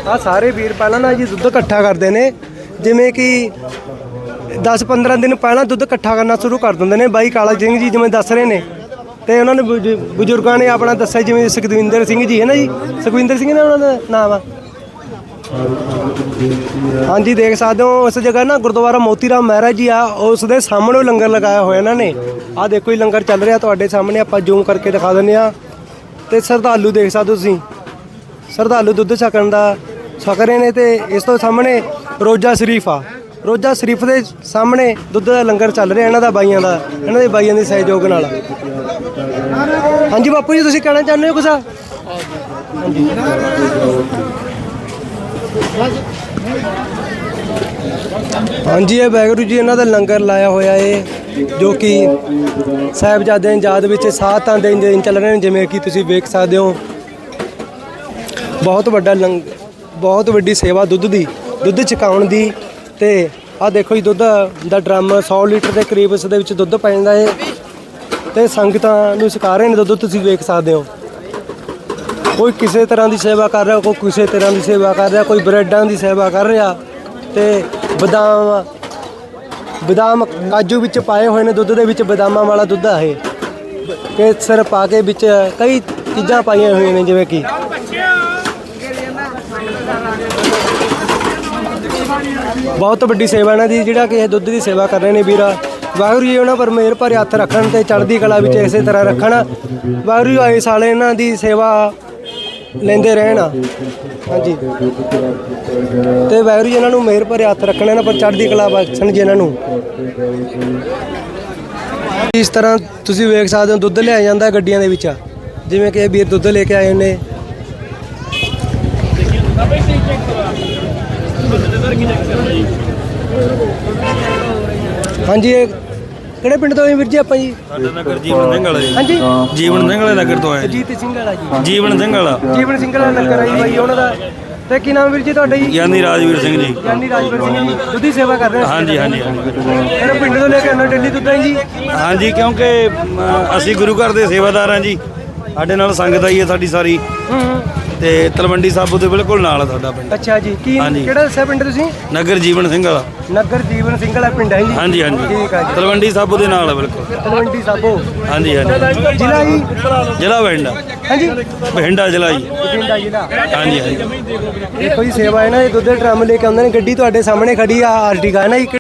ਆ ਸਾਰੇ ਵੀਰ ਪਹਿਲਾਂ ਨਾ ਜੀ ਦੁੱਧ ਇਕੱਠਾ ਕਰਦੇ ਨੇ। ਜਿਵੇਂ ਕਿ 10-15 ਦਿਨ ਪਹਿਲਾਂ ਦੁੱਧ ਇਕੱਠਾ ਕਰਨਾ ਸ਼ੁਰੂ ਕਰ ਦਿੰਦੇ ਨੇ ਬਾਈ ਕਾਲਾ ਸਿੰਘ ਜੀ ਜਿਵੇਂ ਦੱਸ ਰਹੇ ਨੇ। ਤੇ ਉਹਨਾਂ ਨੇ ਬਜ਼ੁ- ਬਜ਼ੁਰਗਾਂ ਨੇ ਆਪਣਾ ਦੱਸਿਆ ਜਿਵੇਂ ਸੁਖਦਵਿੰਦਰ ਸਿੰਘ ਜੀ, ਹੈ ਨਾ ਜੀ? ਸੁਖਵਿੰਦਰ ਸਿੰਘ ਨੇ ਉਹਨਾਂ ਦਾ ਨਾਮ ਆ। ਹਾਂਜੀ, ਦੇਖ ਸਕਦੇ ਹੋ, ਉਸ ਜਗ੍ਹਾ ਨਾ ਗੁਰਦੁਆਰਾ ਮੋਤੀ ਰਾਮ ਮਹਿਰਾ ਜੀ ਆ, ਉਸ ਦੇ ਸਾਹਮਣੇ ਉਹ ਲੰਗਰ ਲਗਾਇਆ ਹੋਇਆ ਇਹਨਾਂ ਨੇ। ਆ ਦੇਖੋ ਜੀ, ਲੰਗਰ ਚੱਲ ਰਿਹਾ ਤੁਹਾਡੇ ਸਾਹਮਣੇ, ਆਪਾਂ ਜ਼ੂਮ ਕਰਕੇ ਦਿਖਾ ਦਿੰਦੇ ਆ ਤੇ ਸਰਦਾਲੂ ਦੇਖ ਸਕਦੇ ਹੋ ਤੁਸੀਂ। ਸਰਦਾਲੂ ਦੁੱਧ ਛਕਣ ਦਾ ਛਕ ਰਹੇ ਨੇ ਤੇ ਇਸ ਤੋਂ ਸਾਹਮਣੇ ਰੋਜ਼ਾ ਸ਼ਰੀਫ ਆ। ਰੋਜ਼ਾ ਸ਼ਰੀਫ ਦੇ ਸਾਹਮਣੇ ਦੁੱਧ ਦਾ ਲੰਗਰ ਚੱਲ ਰਿਹਾ ਇਹਨਾਂ ਦਾ ਬਾਈਆਂ ਦਾ, ਇਹਨਾਂ ਦੇ ਬਾਈਆਂ ਦੇ ਸਹਿਯੋਗ ਨਾਲ। ਹਾਂਜੀ ਬਾਪੂ ਜੀ, ਤੁਸੀਂ ਕਹਿਣਾ ਚਾਹੁੰਦੇ ਹੋ ਕੁਛ? ਹਾਂਜੀ, ਇਹ ਵੈਗਰੂ ਜੀ ਇਹਨਾਂ ਦਾ ਲੰਗਰ ਲਾਇਆ ਹੋਇਆ ਏ, ਜੋ ਕਿ ਸਾਹਿਬਜ਼ਾਦਿਆਂ ਦੀ ਯਾਦ ਵਿੱਚ ਸਾਤਾਂ ਦੇ ਦਿਨ ਚੱਲ ਰਹੇ ਨੇ, ਜਿਵੇਂ ਕਿ ਤੁਸੀਂ ਵੇਖ ਸਕਦੇ ਹੋ। ਬਹੁਤ ਵੱਡਾ ਲੰਗ, ਬਹੁਤ ਵੱਡੀ ਸੇਵਾ ਦੁੱਧ ਦੀ, ਦੁੱਧ ਛਕਾਉਣ ਦੀ ਤੇ ਆ ਦੇਖੋ ਜੀ ਦੁੱਧ ਦਾ ਡਰਮ 100 ਲੀਟਰ ਦੇ ਕਰੀਬ ਇਸ ਦੇ ਵਿੱਚ ਦੁੱਧ ਪੈ ਜਾਂਦਾ ਹੈ ਤੇ ਸੰਗਤਾਂ ਨੂੰ ਛਕਾ ਰਹੇ ਨੇ ਦੁੱਧ ਤੁਸੀਂ ਵੇਖ ਸਕਦੇ ਹੋ। ਕੋਈ ਕਿਸੇ ਤਰ੍ਹਾਂ ਦੀ ਸੇਵਾ ਕਰ ਰਿਹਾ, ਕੋਈ ਕਿਸੇ ਤਰ੍ਹਾਂ ਦੀ ਸੇਵਾ ਕਰ ਰਿਹਾ, ਕੋਈ ਬ੍ਰੈਡਾਂ ਦੀ ਸੇਵਾ ਕਰ ਰਿਹਾ ਤੇ ਬਦਾਮ ਬਦਾਮ ਕਾਜੂ ਵਿੱਚ ਪਾਏ ਹੋਏ ਨੇ ਦੁੱਧ ਦੇ ਵਿੱਚ ਬਦਾਮਾਂ ਵਾਲਾ ਦੁੱਧ ਆ ਇਹ। ਕੇਸਰ ਪਾ ਕੇ ਵਿੱਚ ਕਈ ਚੀਜ਼ਾਂ ਪਾਈਆਂ ਹੋਈਆਂ ਨੇ ਜਿਵੇਂ ਕਿ ਬਹੁਤ ਵੱਡੀ ਸੇਵਾ ਇਹਨਾਂ ਦੀ, ਜਿਹੜਾ ਕਿ ਇਹ ਦੁੱਧ ਦੀ ਸੇਵਾ ਕਰ ਰਹੇ ਨੇ ਵੀਰਾ। ਵਾਹਿਗੁਰੂ ਜੀ, ਉਹਨਾਂ ਪਰ ਮਿਹਰ ਭਰੇ ਹੱਥ ਰੱਖਣ ਤੇ ਚੜ੍ਹਦੀ ਕਲਾ ਵਿੱਚ ਇਸੇ ਤਰ੍ਹਾਂ ਰੱਖਣ। ਵਾਹਿਗੁਰੂ ਜੀ, ਆਏ ਸਾਲ ਇਹਨਾਂ ਦੀ ਸੇਵਾ ਲੈਂਦੇ ਰਹਿਣ। ਹਾਂਜੀ। ਤੇ ਵਾਹਿਗੁਰੂ ਜੀ, ਇਹਨਾਂ ਨੂੰ ਮਿਹਰ ਭਰੇ ਹੱਥ ਰੱਖਣ, ਇਹਨਾਂ ਪਰ ਚੜ੍ਹਦੀ ਕਲਾ ਬਖਸ਼ਣ ਜੀ ਇਹਨਾਂ ਨੂੰ। ਇਸ ਤਰ੍ਹਾਂ ਤੁਸੀਂ ਵੇਖ ਸਕਦੇ ਹੋ, ਦੁੱਧ ਲਿਆ ਜਾਂਦਾ ਗੱਡੀਆਂ ਦੇ ਵਿੱਚ। ਜਿਵੇਂ ਕਿ ਇਹ ਵੀਰ ਦੁੱਧ ਲੈ ਕੇ ਆਏ ਨੇ। ਹਾਂਜੀ ਇਹ ਕਿਹੜੇ ਪਿੰਡ ਤੋਂ ਆਏ ਵੀਰ ਜੀ ਆਪਾਂ ਜੀ? ਸਾਡਾ ਨਗਰ ਜੀਵਨ ਸਿੰਘ ਵਾਲਾ ਜੀ। ਹਾਂਜੀ। ਜੀਵਨ ਸਿੰਘ ਵਾਲੇ ਨਗਰ ਤੋਂ ਆਏ ਜੀ। ਅਜੀਤ ਸਿੰਘ ਵਾਲਾ ਜੀ। ਜੀਵਨ ਸਿੰਘ ਵਾਲਾ ਜੀਵਨ ਸਿੰਘ ਵਾਲਾ ਨਗਰ ਆ ਜੀ ਬਾਈ ਉਹਨਾਂ ਦਾ। ਤੇ ਕੀ ਨਾਮ ਵੀਰ ਜੀ ਤੁਹਾਡਾ ਜੀ? ਯਾਨੀ ਰਾਜਵੀਰ ਸਿੰਘ ਜੀ। ਗਿਆਨੀ ਰਾਜਵਰ ਸਿੰਘ ਜੀ ਦੁੱਧੀ ਸੇਵਾ ਕਰ ਰਹੇ ਹੋ ਹਾਂਜੀ ਹਾਂਜੀ ਹਾਂਜੀ। ਇਹ ਪਿੰਡ ਤੋਂ ਲੈ ਕੇ ਆਉਣਾ ਡੇਲੀ ਦੁੱਧ ਜੀ? ਹਾਂਜੀ ਕਿਉਂਕਿ ਅਸੀਂ ਗੁਰੂ ਘਰ ਦੇ ਸੇਵਾਦਾਰ ਹਾਂ ਜੀ। ਸਾਡੇ ਨਾਲ ਸੰਗਤ ਆਈ ਹੈ ਸਾਡੀ ਸਾਰੀ। ਤੇ ਤਲਵੰਡੀ ਸਾਬੋ ਦੇ ਬਿਲਕੁਲ ਨਾਲ ਆ ਸਾਡਾ ਪਿੰਡ। ਅੱਛਾ ਜੀ ਕੀ ਹਾਂਜੀ। ਕਿਹੜਾ ਦੱਸਿਆ ਪਿੰਡ ਤੁਸੀਂ? ਨਗਰ ਜੀਵਨ ਸਿੰਘ ਵਾਲਾ। ਨਗਰ ਜੀਵਨ ਸਿੰਘ ਵਾਲਾ ਪਿੰਡ ਹੈ ਜੀ। ਹਾਂਜੀ ਹਾਂਜੀ। ਠੀਕ ਹੈ ਜੀ। ਤਲਵੰਡੀ ਸਾਬੋ ਦੇ ਨਾਲ ਆ ਬਿਲਕੁਲ। ਤਲਵੰਡੀ ਸਾਬੋ ਹਾਂਜੀ ਹਾਂਜੀ। ਜ਼ਿਲ੍ਹਾ ਜੀ? ਜ਼ਿਲ੍ਹਾ ਬਠਿੰਡਾ। ਹਾਂਜੀ। ਬਠਿੰਡਾ ਜ਼ਿਲ੍ਹਾ ਜੀ। ਬਠਿੰਡਾ ਜ਼ਿਲ੍ਹਾ। ਹਾਂਜੀ ਹਾਂਜੀ। ਦੇਖੋ ਜੀ ਸੇਵਾ ਹੈ ਨਾ ਇਹ ਦੁੱਧ ਦੇ ਡਰਮ ਲੈ ਕੇ ਆਉਂਦੇ ਨੇ ਗੱਡੀ ਤੁਹਾਡੇ ਸਾਹਮਣੇ ਖੜੀ ਆ ਆਰਟੀਗਾ ਹੈ ਨਾ ਜੀ